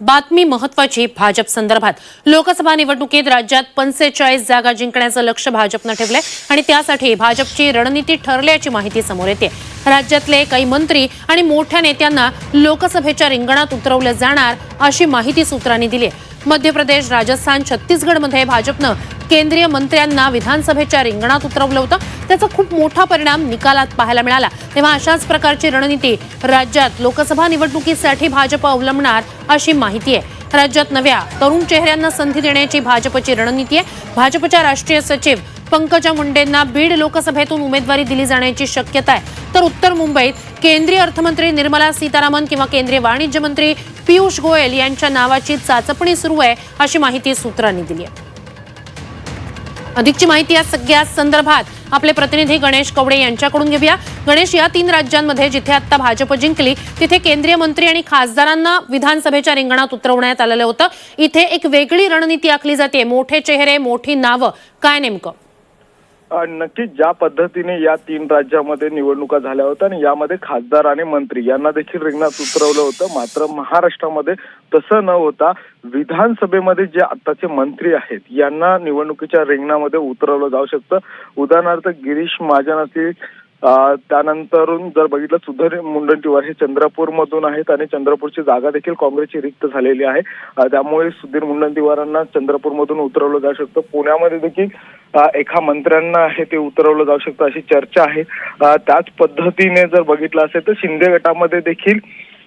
बातमी महत्वाची भाजप संदर्भात. लोकसभा निवडणुकीत राज्यात पंचेचाळीस जागा जिंकण्याचं लक्ष भाजपनं ठेवलंय आणि त्यासाठी भाजपची रणनीती ठरल्याची माहिती समोर येते. राज्यातले काही मंत्री आणि मोठ्या नेत्यांना लोकसभेच्या रिंगणात उतरवलं जाणार अशी माहिती सूत्रांनी दिली आहे मध्य प्रदेश राजस्थान छत्तीसगडमध्ये भाजपनं केंद्रीय मंत्र्यांना विधानसभेच्या रिंगणात उतरवलं होतं. त्याचा खूप मोठा परिणाम निकालात पाहायला मिळाला. तेव्हा अशाच प्रकारची रणनीती राज्यात लोकसभा निवडणुकीसाठी भाजप अवलंबणार अशी माहिती आहे. राज्यात नव्या तरुण चेहऱ्यांना संधी देण्याची भाजपची रणनीती आहे. भाजपच्या राष्ट्रीय सचिव पंकजा मुंडेंना बीड लोकसभेतून उमेदवारी दिली जाण्याची शक्यता आहे. तर उत्तर मुंबईत केंद्रीय अर्थमंत्री निर्मला सीतारामन किंवा केंद्रीय वाणिज्य मंत्री पियुष गोयल यांच्या नावाची चाचपणी सुरू आहे अशी माहिती सूत्रांनी दिली आहे. अधिकची माहिती या सगळ्या संदर्भात आपले प्रतिनिधी गणेश कवडे यांच्याकडून घेऊया. गणेश या तीन राज्यांमध्ये जिथे आता भाजप जिंकली तिथे केंद्रीय मंत्री आणि खासदारांना विधानसभेच्या रिंगणात उतरवण्यात आलेलं होतं. इथे एक वेगळी रणनीती आखली जाते. मोठे चेहरे मोठी नावं काय नेमकं? नक्कीच ज्या पद्धतीने या तीन राज्यामध्ये निवडणुका झाल्या होत्या आणि यामध्ये खासदार आणि मंत्री यांना देखील रिंगणात उतरवलं होतं. मात्र महाराष्ट्रामध्ये तसं न होता विधानसभेमध्ये जे आताचे मंत्री आहेत यांना निवडणुकीच्या रिंगणामध्ये उतरवलं जाऊ शकतं. उदाहरणार्थ गिरीश महाजन असतील त्यानंतरून जर बघितलं सुधीर मुनगंटीवार हे चंद्रपूरमधून आहेत आणि चंद्रपूरची जागा देखील काँग्रेसची रिक्त झालेली आहे. त्यामुळे सुधीर मुनगंटीवारांना चंद्रपूरमधून उतरवलं जाऊ शकतं. पुण्यामध्ये देखील एका मंत्र्यांना आहे ते उतरवलं जाऊ शकतं अशी चर्चा आहे. त्याच पद्धतीने जर बघितलं असेल तर शिंदे गटामध्ये देखील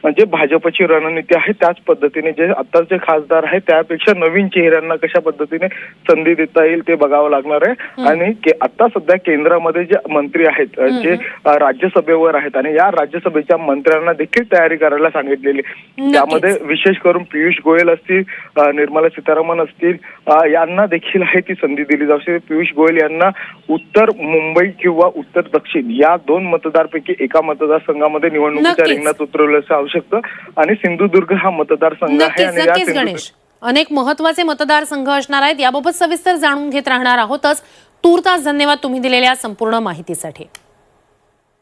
म्हणजे भाजपची रणनीती आहे त्याच पद्धतीने जे आताचे खासदार आहेत त्यापेक्षा नवीन चेहऱ्यांना कशा पद्धतीने संधी देता येईल ते बघावं लागणार आहे. आणि के- आता सध्या केंद्रामध्ये जे मंत्री आहेत जे राज्यसभेवर आहेत आणि या राज्यसभेच्या मंत्र्यांना देखील तयारी करायला सांगितलेली. त्यामध्ये विशेष करून पियुष गोयल असतील निर्मला सीतारामन असतील यांना देखील आहे ती संधी दिली जाऊ शकते. पियुष गोयल यांना उत्तर मुंबई किंवा उत्तर दक्षिण या दोन मतदारपैकी एका मतदारसंघामध्ये निवडणुकीच्या. रिंगणात उतरवलं जाऊ शकतं. आणि सिंधुदुर्ग हा मतदारसंघ आहे आणि या गणेश. अनेक महत्त्वाचे मतदारसंघ असणार आहेत. याबाबत सविस्तर जाणून घेत राहणार आहोतच. तूर्तास धन्यवाद तुम्ही दिलेल्या संपूर्ण माहितीसाठी.